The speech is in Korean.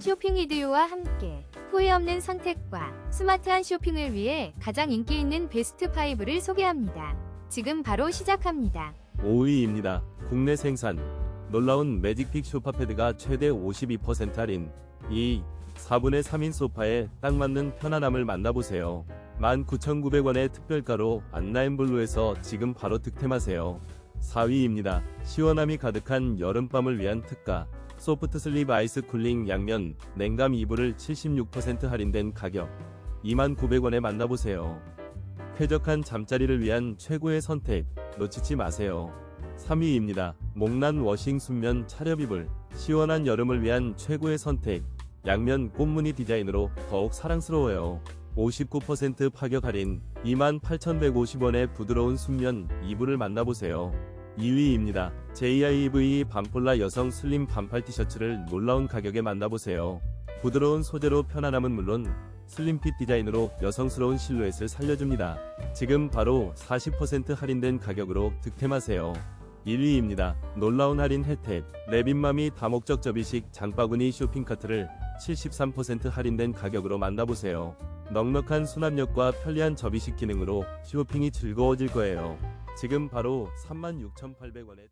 쇼핑 이디오와 함께 후회 없는 선택과 스마트한 쇼핑을 위해 가장 인기 있는 베스트 5를 소개합니다. 지금 바로 시작합니다. 5위입니다. 국내 생산. 놀라운 매직픽 소파패드가 최대 52% 할인. 2. 4분의 3인 소파에 딱 맞는 편안함을 만나보세요. 19,900원의 특별가로 안나앤블루에서 지금 바로 득템하세요. 4위입니다. 시원함이 가득한 여름밤을 위한 특가. 소프트 슬립 아이스 쿨링 양면 냉감 이불을 76% 할인된 가격. 29,900원에 만나보세요. 쾌적한 잠자리를 위한 최고의 선택. 놓치지 마세요. 3위입니다. 목난 워싱 순면 차렵 이불. 시원한 여름을 위한 최고의 선택. 양면 꽃무늬 디자인으로 더욱 사랑스러워요. 59% 파격 할인 28,150원의 부드러운 순면 이불을 만나보세요. 2위입니다. JIEV 반폴라 여성 슬림 반팔 티셔츠를 놀라운 가격에 만나보세요. 부드러운 소재로 편안함은 물론 슬림핏 디자인으로 여성스러운 실루엣을 살려줍니다. 지금 바로 40% 할인된 가격으로 득템하세요. 1위입니다. 놀라운 할인 혜택. 레빈맘이 다목적 접이식 장바구니 쇼핑카트를 73% 할인된 가격으로 만나보세요. 넉넉한 수납력과 편리한 접이식 기능으로 쇼핑이 즐거워질 거예요. 지금 바로 36,800원에